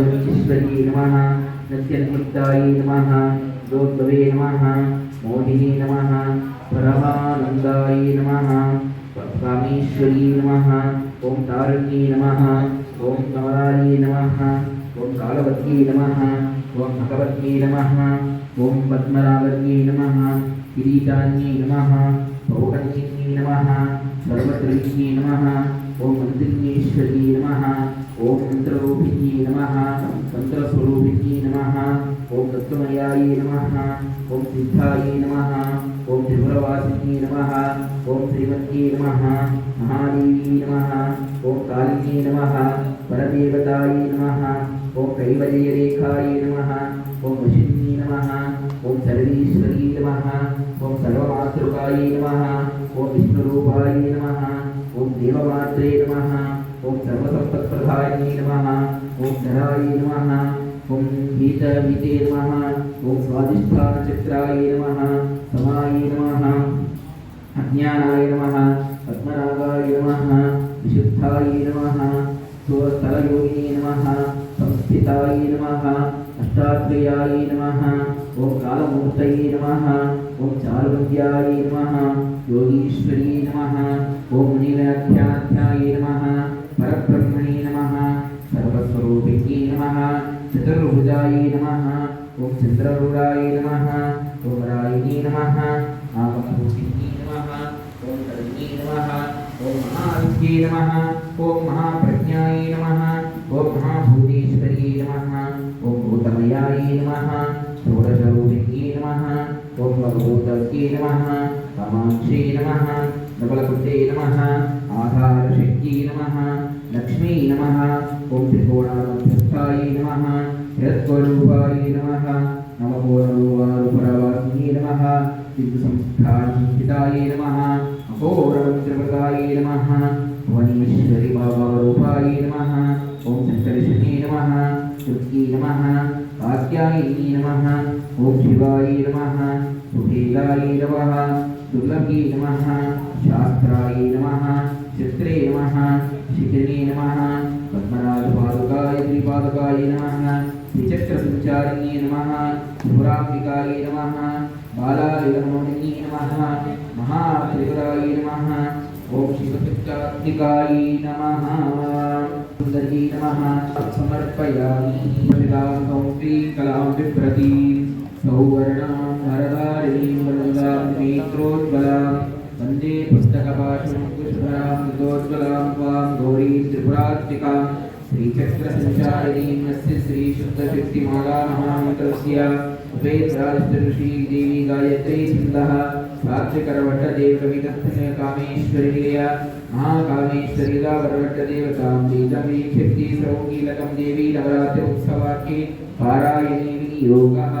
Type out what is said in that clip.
नवमीश्वरी नमः। नत्यन्मुक्तायै नमः। दोद्भवे नमः। मोहिनी नमः। परमानन्दायै नमः। कामेश्वरी नमः। ॐ तारण्ये नमः। ॐ कमलायै नमः। ॐ कालवत्यै नमः। ॐ भगवत्यै नमः। ॐ पद्मनाभर्यै नमः। किरीटान्यै नमः। पौर्णिन्यै नमः। सर्वत्रय्यै नमः। ॐ मन्त्रिण्येश्वर्यै नमः। ॐ मन्त्ररूपिण्यै नमः तन्त्रस्वरूपिण्यै नमः ॐ तत्त्वमयायै नमः ॐ सिद्धायै नमः ॐ त्रिपुरवासिन्यै नमः ॐ श्रीमत्यै नमः महादेवी नमः ॐ कालिन्यै नमः परदेवतायै नमः ॐ कैवल्यरेखायै नमः ॐ वशिन्यै नमः ॐ सर्वेश्वरी नमः ॐ सर्वमातृकायै नमः ॐ विष्णुरूपायै नमः ॐ देवमात्रे नमः ॐ सर्वसम्पत्प्रधायै नमः ॐ धरायै नमः। ॐ गीतगीते नमः। ॐ स्वादिष्ठानचक्राय नमः। समायै नमः। अज्ञानाय नमः। पद्मनाभाय नमः। विशुद्धाय नमः। सुरस्थलयोगिने नमः। संस्थिताय नमः। अष्टात्रेयाय नमः। ॐ कालमूर्तये नमः। ॐ चारुविद्याय नमः। योगीश्वरी नमः। ॐ मुनिव्याख्याध्याय नमः। चतुर्भुजाय नमः। ॐ चन्द्ररूढाय नमः। ॐ रायिणे नमः। आगमभूतिने नमः। ॐ करुणे नमः। ॐ महाविद्ये नमः। ॐ महाप्रज्ञाय नमः। ॐ महाभूतेश्वर्ये नमः। ॐ भूतमयाय नमः। षोडशरूपिण्ये नमः। ॐ भगवतस्ये नमः। कामाक्षे नमः। नवलकुटे नमः। आधारशक्ये नमः। लक्ष्मी नमः। ॐ त्रिकोणामध्यस्थाय नमः। यत्स्वरूपाय नमः। नवकोणरूपारूपरवासिने नमः। सिद्धसंस्थानसंस्थिताय नमः। अघोरमन्त्रप्रदाय नमः। भुवनेश्वरि बाबारूपाय नमः। ॐ शङ्करशने नमः। कृत्यै नमः। कात्यायिनी नमः। ॐ शिवाय नमः। सुभेदाय नमः। दुर्लभे नमः। शास्त्राय नमः। चित्रे नमः। शिखिने नमः। त्रिपादुकाय नमः त्रिचक्रसञ्चारिणे नमः त्रिपुराम्बिकाय नमः बालालिलमोहिनी नमः महात्रिपुराय नमः ॐ शिवचित्तात्मिकाय नमः, सुन्दरी नमः, समर्पयामि कलितां कौन्त्री कलां बिभ्रतीं, सौवर्णां वरदारिणीं वरदां नेत्रोज्ज्वलां, वंदे पुस्तकपाशं कुशभरां मृतोज्ज्वलां त्वां गौरीं त्रिपुरात्मिकां श्रीचक्रसञ्चारिणीं यस्य श्रीशुद्धशक्तिमाला महामन्त्रस्य उपेत्रादिष्टऋषि देवी गायत्री छन्दः सात्विकरवट्टदेवकविदर्थन कामेश्वरीय महाकामेश्वरीला वरवट्टदेवतां बीजमीक्षक्ति सौकीलकं देवी नवरात्रि उत्सवाख्ये पारायणे विनियोगः